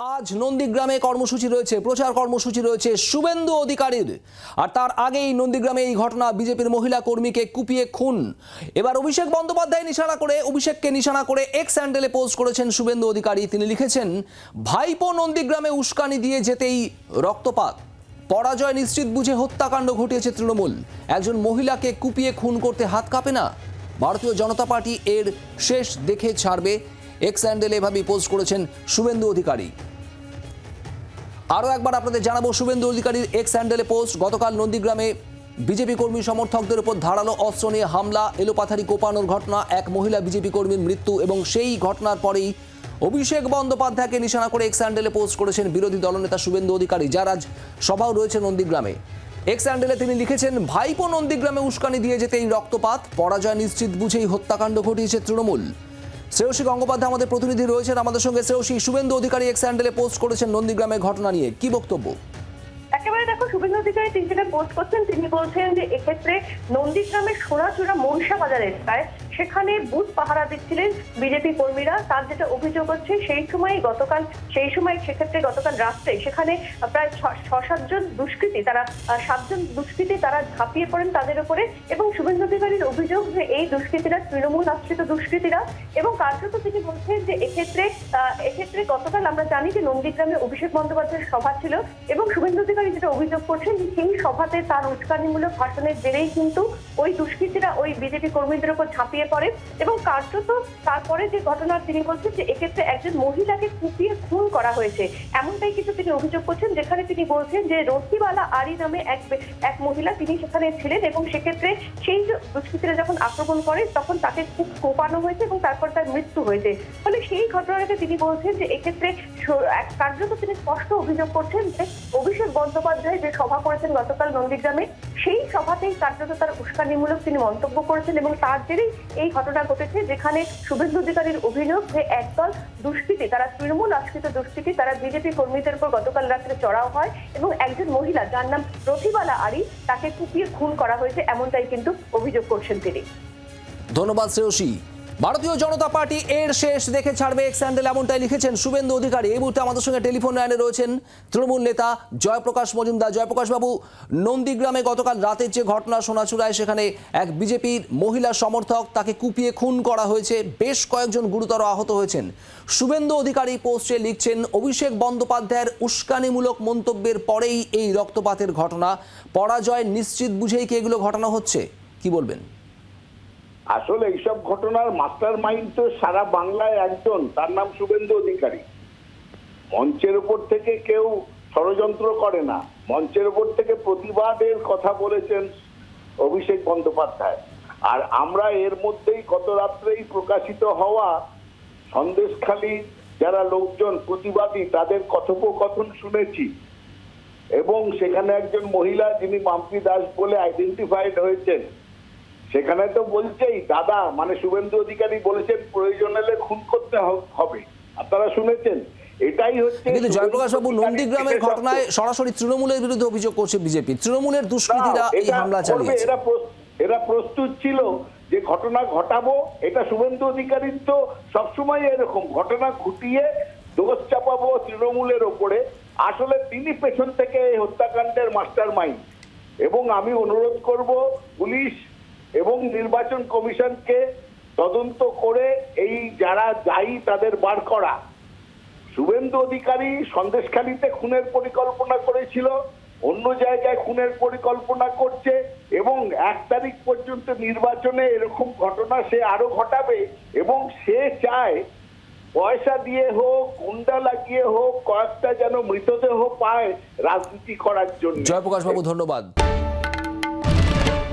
আজ নন্দীগ্রামে কর্মসূচি রয়েছে, প্রচার কর্মসূচি রয়েছে শুভেন্দু অধিকারীর। আর তার আগেই নন্দীগ্রামে এই ঘটনা, বিজেপির মহিলা কর্মীকে কুপিয়ে খুন। এবার অভিষেক বন্দ্যোপাধ্যায় নিশানা করে, অভিষেককে নিশানা করে এক্স স্যান্ডেলে পোস্ট করেছেন শুভেন্দু অধিকারী। তিনি লিখেছেন, ভাইপো নন্দীগ্রামে উস্কানি দিয়ে যেতেই রক্তপাত। পরাজয় নিশ্চিত বুঝে হত্যাকাণ্ড ঘটিয়েছে তৃণমূল। একজন মহিলাকে কুপিয়ে খুন করতে হাত কাঁপে না। ভারতীয় জনতা পার্টি এর শেষ দেখে ছাড়বে। এক্স হ্যান্ডেল এভাবেই পোস্ট করেছেন শুভেন্দু অধিকারী। আরও একবার আপনাদের জানাব, শুভেন্দু অধিকারীর এক্স হ্যান্ডেলে পোস্ট গতকাল নন্দীগ্রামে বিজেপি কর্মী সমর্থকদের উপর ধারালো অস্ত্র নিয়ে হামলা, এলোপাথারি কোপানোর ঘটনা, এক মহিলা বিজেপি কর্মীর মৃত্যু এবং সেই ঘটনার পরেই অভিষেক বন্দ্যোপাধ্যায়কে নিশানা করে এক্স হ্যান্ডেলে পোস্ট করেছেন বিরোধী দলনেতা শুভেন্দু অধিকারী, যার আজ সভাও রয়েছে নন্দীগ্রামে। এক্স হ্যান্ডেলে তিনি লিখেছেন, ভাইপো নন্দীগ্রামে উস্কানি দিয়ে যেতে এই রক্তপাত, পরাজয় নিশ্চিত বুঝেই হত্যাকাণ্ড ঘটিয়েছে তৃণমূল। শ্রেয়সী গঙ্গোপাধ্যায় আমাদের প্রতিনিধি রয়েছেন। আমাদের সঙ্গে শ্রেয়সী শুভেন্দু অধিকারী এক্স হ্যান্ডেলে পোস্ট করেছেন নন্দীগ্রামের ঘটনা নিয়ে। কি বক্তব্য? একেবারে দেখো, শুভেন্দু অধিকারী তিনি যেটা পোস্ট করছেন, তিনি বলছেন যে এক্ষেত্রে নন্দীগ্রামের সোনাচূড়া মনসা বাজার এলাকায় সেখানে বুথ পাহারা দিচ্ছিলেন বিজেপি কর্মীরা। তার যেটা অভিযোগ হচ্ছে, সেই সময় গতকাল, সেই সময় সেক্ষেত্রে গতকাল রাত্রে সেখানে প্রায় ছ সাতজন দুষ্কৃতী, তারা সাতজন দুষ্কৃতী তারা ঝাঁপিয়ে পড়েন তাদের উপরে এবং শুভেন্দু অধিকারীর অভিযোগ যে এই দুষ্কৃতীরা তৃণমূল আশ্রিত দুষ্কৃতীরা এবং কার্যত তিনি বলছেন যে এক্ষেত্রে এক্ষেত্রে গতকাল আমরা জানি যে নন্দীগ্রামে অভিষেক বন্দ্যোপাধ্যায়ের সভা ছিল এবং শুভেন্দু অধিকারী যেটা অভিযোগ করছেন যে সেই সভাতে তার উস্কানিমূলক ভাষণের জেরেই কিন্তু ওই দুষ্কৃতীরা ওই বিজেপি কর্মীদের উপর ঝাঁপিয়ে পড়ে এবং কার্যত তারপরে যে ঘটনা তিনি বলছেন যে এক্ষেত্রে একজন মহিলাকে কুপিয়ে খুন করা হয়েছে, এমনটাই কিছু তিনি অভিযোগ করছেন, যেখানে তিনি বলছেন যে রথিবালা আরি নামে এক এক মহিলা তিনি সেখানে ছিলেন এবং সেক্ষেত্রে সেই দুষ্কৃতীরা যখন আক্রমণ করে তখন তাকে খুব কোপানো হয়েছে এবং তারপর তার মৃত্যু হয়েছে। ফলে সেই ঘটনাটাকে তিনি বলছেন যে এক্ষেত্রে এক কার্যত তিনি স্পষ্ট অভিযোগ করছেন যে অভিষেক বন্দ্যোপাধ্যায় যে সভা করেছেন গতকাল নন্দীগ্রামে সেই সভাতেই কার্যত তার উস্কানিমূলক তিনি মন্তব্য করেছেন এবং তার জেরেই এই ঘটনা ঘটেছে যেখানে শুভেন্দু অধিকারীর অভিযোগ যে একদল দুষ্কৃতি, তারা তৃণমূল আশ্রিত দুষ্কৃতী, তারা বিজেপি কর্মীদের উপর গতকাল রাত্রে চড়াও হয় এবং একজন মহিলা যার নাম প্রতিবালা আরি, তাকে কুপিয়ে খুন করা হয়েছে এমনটাই কিন্তু অভিযোগ করছেন তিনি। ধন্যবাদ শ্রেয়সী। ভারতীয় জনতা পার্টি এর শেষ দেখে ছাড়বে এক্স স্যান্ডেল এমনটাই লিখেছেন শুভেন্দু অধিকারী। এই মুহূর্তে আমাদের সঙ্গে টেলিফোন লাইনে রয়েছেন তৃণমূল নেতা জয়প্রকাশ মজুমদার। জয়প্রকাশ বাবু, নন্দীগ্রামে গতকাল রাতের যে ঘটনা শোনাচূড়ায় সেখানে এক বিজেপির মহিলা সমর্থক তাকে কুপিয়ে খুন করা হয়েছে। বেশ কয়েকজন গুরুতর আহত হয়েছেন। শুভেন্দু অধিকারী পোস্টে লিখছেন, অভিষেক বন্দ্যোপাধ্যায়ের উস্কানিমূলক মন্তব্যের পরেই এই রক্তপাতের ঘটনা। পরাজয় নিশ্চিত বুঝেই কি এগুলো ঘটনা হচ্ছে? কি বলবেন? আসলে এইসব ঘটনার মাস্টার মাইন্ড তো সারা বাংলায় একজন, তার নাম শুভেন্দু অধিকারী। মঞ্চের উপর থেকে কেউ ষড়যন্ত্র করে না। মঞ্চের উপর থেকে প্রতিবাদের কথা বলেছেন অভিষেক বন্দ্যোপাধ্যায়। আর আমরা এর মধ্যেই গত রাত্রেই প্রকাশিত হওয়া সন্দেশখালী যারা লোকজন প্রতিবাদী, তাদের কথোপকথন শুনেছি। এবং সেখানে একজন মহিলা যিনি মাম্পি দাস বলে আইডেন্টিফাইড হয়েছেন সেখানে তো বলছেই দাদা মানে শুভেন্দু অধিকারী বলেছেন প্রয়োজন হলে খুন করতে হবে। আপনারা শুনেছেন? এটাই হচ্ছে কিন্তু জয়প্রকাশ বাবু নন্দীগ্রামের ঘটনায় সরাসরি তৃণমূলের বিরুদ্ধে অভিযোগ করছে বিজেপি। তৃণমূলের দুষ্কৃতীরা এই হামলা চালিয়েছে। এরা এরা প্রস্তুত ছিল যে ঘটনা ঘটাবো এটা শুভেন্দু অধিকারীর তো সবসময় এরকম। ঘটনা ঘটিয়ে দোষ চাপাবো তৃণমূলের ওপরে। আসলে তিনি পেছন থেকে এই হত্যাকাণ্ডের মাস্টার মাইন্ড এবং আমি অনুরোধ করব পুলিশ এবং নির্বাচন কমিশনকে তদন্ত করে এই যারা দায়ী তাদের বার করা। শুভেন্দু অধিকারী সন্দেশখালীতে খুনের পরিকল্পনা করেছিল, অন্য জায়গায় খুনের পরিকল্পনা করছে এবং এক তারিখ পর্যন্ত নির্বাচনে এরকম ঘটনা সে আরও ঘটাবে এবং সে চায় পয়সা দিয়ে হোক, গুন্ডা লাগিয়ে হোক, কয়েকটা যেন মৃতদেহ পায় রাজনীতি করার জন্য। জয়প্রকাশ বাবু ধন্যবাদ।